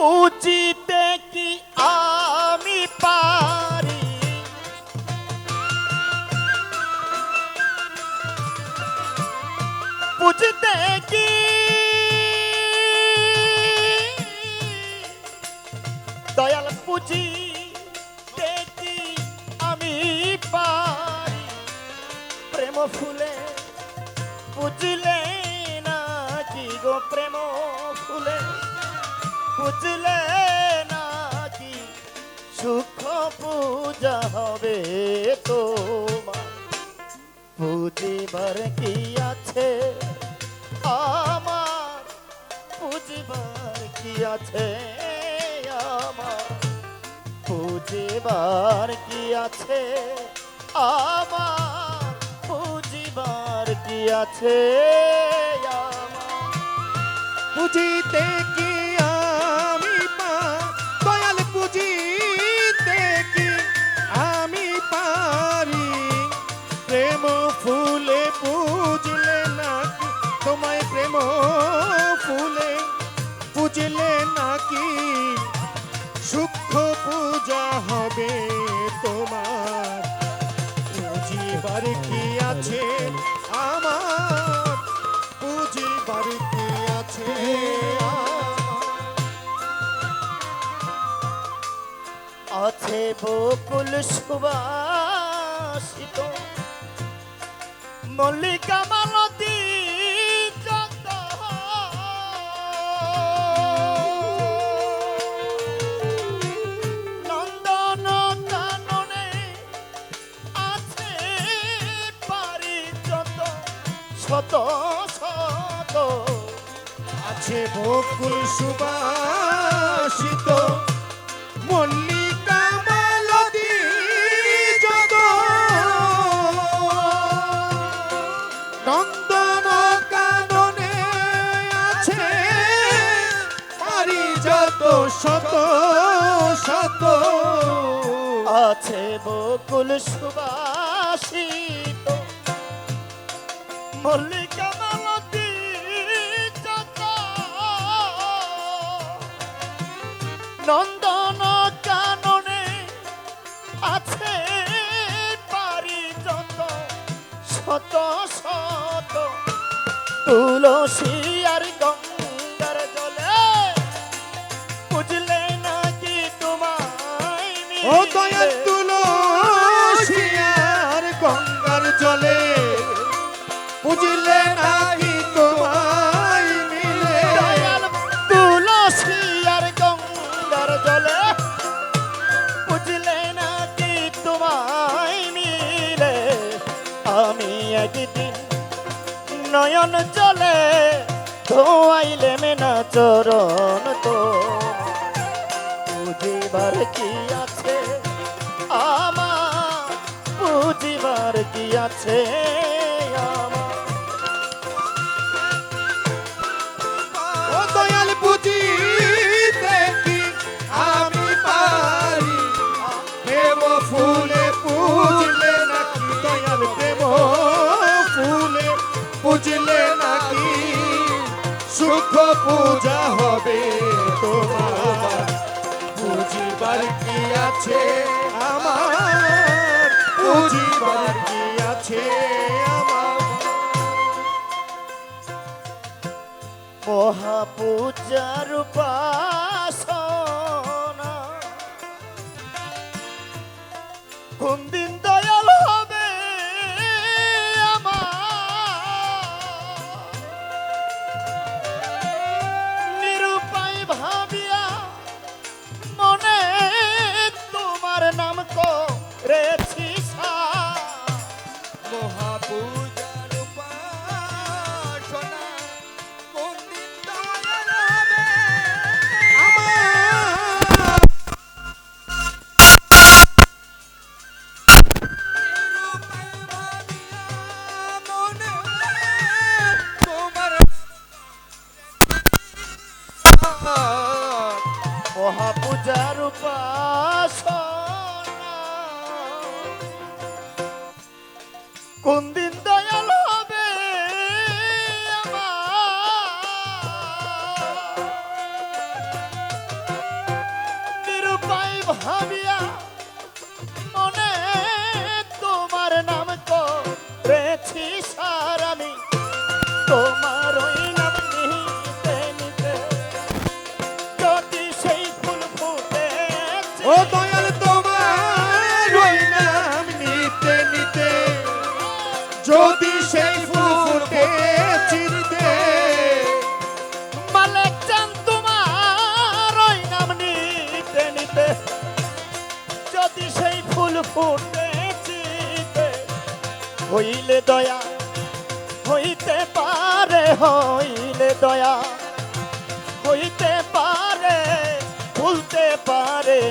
বুঝিতে কি আমি পারি? বুঝতে কি? দয়াল বুঝিতে কি আমি পারি? প্রেম ফুলে বুঝলে না কি গো প্রেম ফুলে? বুঝলে নাকি সুখ পূজা হবে তোমার? বুঝিবার কি আছে? আমার বুঝিবার কি আছে? আমার বুঝিবার কি আছে? আমার বুঝিবার কি আছে? বুঝিতে কি প্রেম ফুলে নাকি? সূক্ষ্ম পূজা হবে তোমার। বুঝিবার কি আছে আমার? কি আছে আছে বকুল সুবাসিত মল্লিকা বকুল সুবাসিত। মল্লিকা মালতী যত নন্দন কাননে আছে পারি যত শত শত। আছে বকুল সুবাসিত। মল্লিকা নন্দন কাননে আছে পারি যত শত শত তুলসী আর গঙ্গার জলে। বুঝলে নাকি তোমায় ও দয়াল বুঝিবার কি আছে? আমার বুঝিবার কি আছে? আমার দয়াল বুঝিতে কি আমি পারি? প্রেম ফুলে পুজলে নাকি? দয়াল প্রেম ফুলে পুজলে নাকি? সুখ পূজা হবে। আছে আমার বুঝিবার কি আছে আমার? মহাপূজার উপাসনা un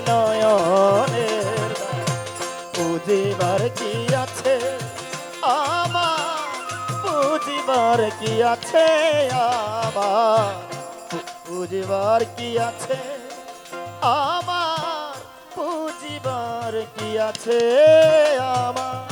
নয়নের বুঝিবার কি আছে আমার? বুঝিবার কি আছে আমার? বুঝিবার কি আছে আমার? বুঝিবার কি আছে আমার?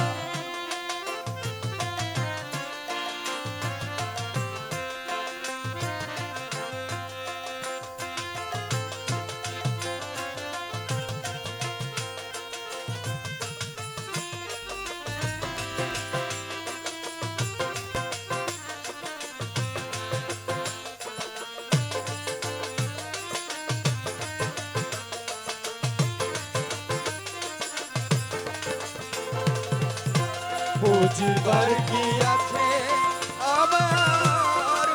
কি আছে? আমার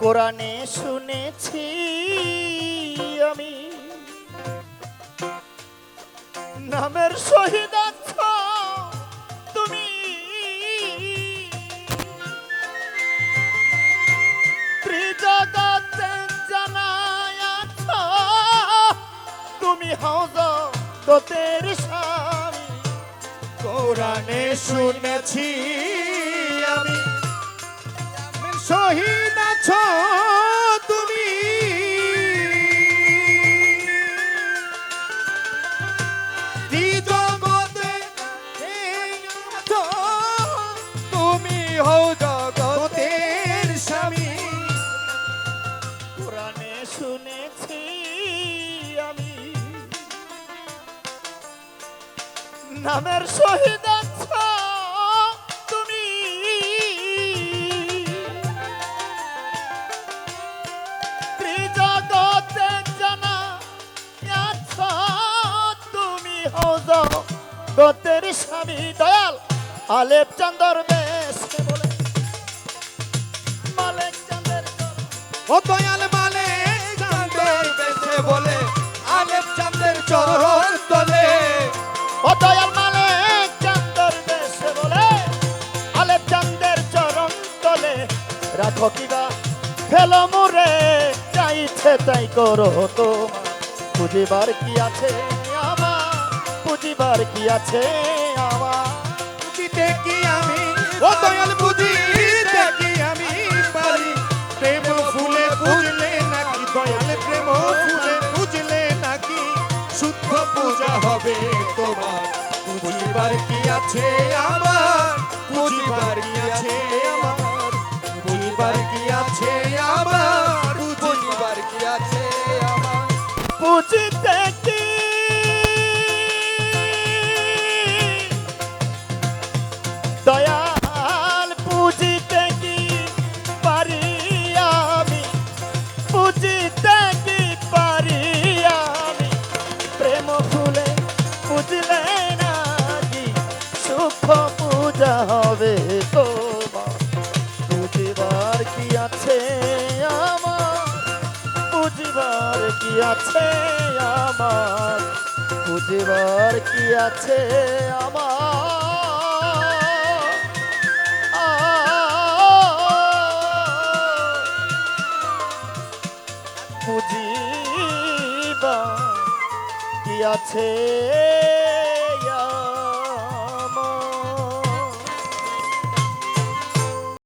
কোরআনে শুনেছি আমি। নামের শহীদ কোরআনে শুনেছি আমি। শহীদ আছো তুমি। তুমি হও জগতের স্বামী। কোরআনে শুনেছি আমি। নামের শহীদ আছো তুমি। আছো তুমি হজ স্বামী দয়াল। আলেপ চন্দর বেশ বলে? মালেক চন্দ্রের ও দয়াল মালে চাঁদের বেশে বলে? আলেপ চাঁদের চরণ তলে ও দয়াল মালিক চান্দর দেশে বলে আলেপ চান্দের চরণ তলে রাখো কিবা ফেলো মোরে চাইছে তাই করো তোমার বুঝিবার কি আছে আমার? বুঝিবার কি আছে আমার? বুঝিতে কি আমি? ও দয়াল বুঝিবার কি আছে আমার? বুঝিবার কি আছে আমার? বুঝিবার কি আছে আমার? বুঝিবার কি আছে আমার? বুঝিতে কি? দয়াল বুঝিতে কি পারি আমি? বুঝিতে কি পারি আমি? প্রেম ফুলে বুঝলে হবে তোমার। বুঝিবার কি আছে আমার? বুঝিবার কি আছে আমার? বুঝিবার কি আছে আমার? বুঝিবার কি আছে